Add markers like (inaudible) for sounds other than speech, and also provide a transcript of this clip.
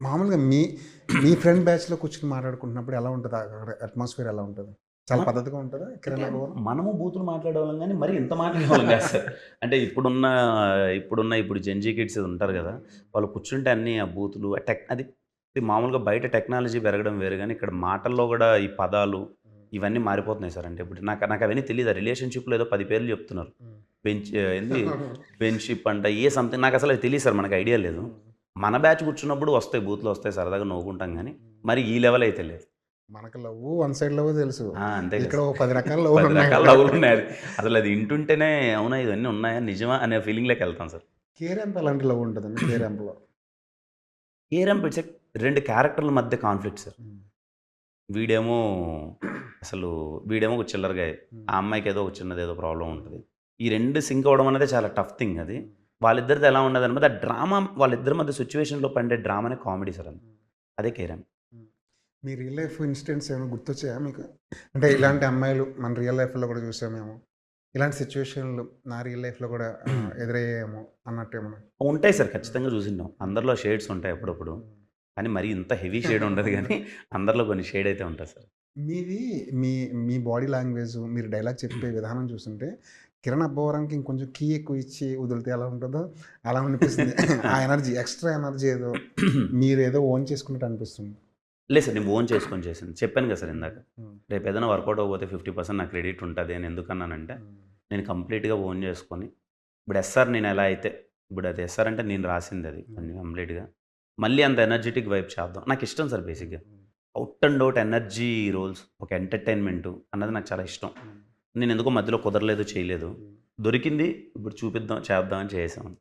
మామూలుగా మీ మీ ఫ్రెండ్ బ్యాచ్లో కూర్చొని మాట్లాడుకుంటున్నప్పుడు ఎలా ఉంటుంది? అక్కడ అట్మాస్ఫియర్ ఎలా ఉంటుంది? చాలా పద్ధతిగా ఉంటుందా? మనము బూతులు మాట్లాడేవాళ్ళం కానీ మరి ఇంత మాట్లాడేవాళ్ళం కాదు సార్. అంటే ఇప్పుడున్న ఇప్పుడున్న ఇప్పుడు జెన్జీ కిడ్స్ ఉంటారు కదా వాళ్ళు కూర్చుంటే అన్ని ఆ బూతులు టెక్ అది మామూలుగా బయట టెక్నాలజీ పెరగడం వేరు కానీ ఇక్కడ మాటల్లో కూడా ఈ పదాలు ఇవన్నీ మారిపోతున్నాయి సార్. అంటే ఇప్పుడు నాకు నాకు అవన్నీ తెలియదు రిలేషన్షిప్లో ఏదో పది పేర్లు చెప్తున్నారు. బెంచ్ ఏంది? (laughs) బెంచ్షిప్ అంట ఏ సంథింగ్ నాకు అసలు అది తెలియదు సార్. మనకు ఐడియా లేదు. మన బ్యాచ్ కూర్చున్నప్పుడు వస్తాయి బూత్లు వస్తాయి సరదాగా నవ్వుకుంటాం కానీ మరి ఈ లెవెల్ అయితే లేదు. మనకు లవ్ వన్ సైడ్ లవ్ తెలుసు. అంతే ఇక్కడ పది రకాల. లవ్ రకాల లవ్లు ఉన్నాయి అది. అసలు అది వింటుంటేనే అవునా ఇవన్నీ ఉన్నాయా నిజమా అనే ఫీలింగ్లోకి వెళ్తాం సార్. కేరెంప్ ఎలాంటి లవ్ ఉంటుందండి కేరెంప్లో ఏ రంపిట్స్ రెండు క్యారెక్టర్ల మధ్య కాన్ఫ్లిక్ట్ సార్. వీడేమో అసలు వీడేమో ఒక చిల్లరగా ఆ అమ్మాయికి ఏదో ఒక చిన్నది ఏదో ప్రాబ్లం ఉంటుంది. ఈ రెండు సింక్ అవ్వడం అనేది చాలా టఫ్ థింగ్ అది. వాళ్ళిద్దరిది ఎలా ఉండదు అనమాట ఆ డ్రామా వాళ్ళిద్దరి మధ్య సిచ్యువేషన్లో పండే డ్రామానే కామెడీ సార్ అది. అదే కేరం మీ రియల్ లైఫ్ ఇన్సిడెంట్స్ ఏమైనా గుర్తొచ్చాయా మీకు? అంటే ఇలాంటి అమ్మాయిలు మన రియల్ లైఫ్లో కూడా చూసామేమో ఇలాంటి సిచ్యువేషన్లు నా రియల్ లైఫ్లో కూడా ఎదురయ్యాయేమో అన్నట్టు ఏమన్నా ఉంటాయి సార్ ఖచ్చితంగా చూసింటాం. అందరిలో షేడ్స్ ఉంటాయి అప్పుడప్పుడు కానీ మరీ ఇంత హెవీ షేడ్ ఉండదు కానీ అందరిలో కొన్ని షేడ్ అయితే ఉంటుంది సార్. మీది మీ మీ బాడీ లాంగ్వేజ్ మీరు డైలాగ్ చెప్పే విధానం చూస్తుంటే కిరణ్ అబ్బవరంకి ఇంకొంచెం కీ ఎక్కువ ఇచ్చి వదిలితే ఎలా ఉంటుందో అలా అనిపిస్తుంది. ఆ ఎనర్జీ ఎక్స్ట్రా ఎనర్జీ ఏదో మీరు ఏదో ఓన్ చేసుకున్నట్టు అనిపిస్తుంది. లేదు సార్ నేను ఓన్ చేసుకొని చేసింది చెప్పాను కదా సార్ ఇందాక. రేపు ఏదైనా వర్కౌట్ అవ్వకపోతే ఫిఫ్టీ పర్సెంట్ నాకు క్రెడిట్ ఉంటుంది అని ఎందుకన్నానంటే నేను కంప్లీట్గా ఓన్ చేసుకొని ఇప్పుడు ఎస్ఆర్ నేను ఎలా అయితే ఇప్పుడు అది ఎస్ఆర్ అంటే నేను రాసింది అది కంప్లీట్గా. మళ్ళీ అంత ఎనర్జెటిక్ వైపు చేద్దాం. నాకు ఇష్టం సార్ బేసిక్గా. Out and out energy roles ఒక ఎంటర్టైన్మెంట్ అన్నది నాకు చాలా ఇష్టం. నేను ఎందుకో మధ్యలో కుదరలేదు చేయలేదు. దొరికింది ఇప్పుడు చూపిద్దాం చేద్దాం అని చేసాం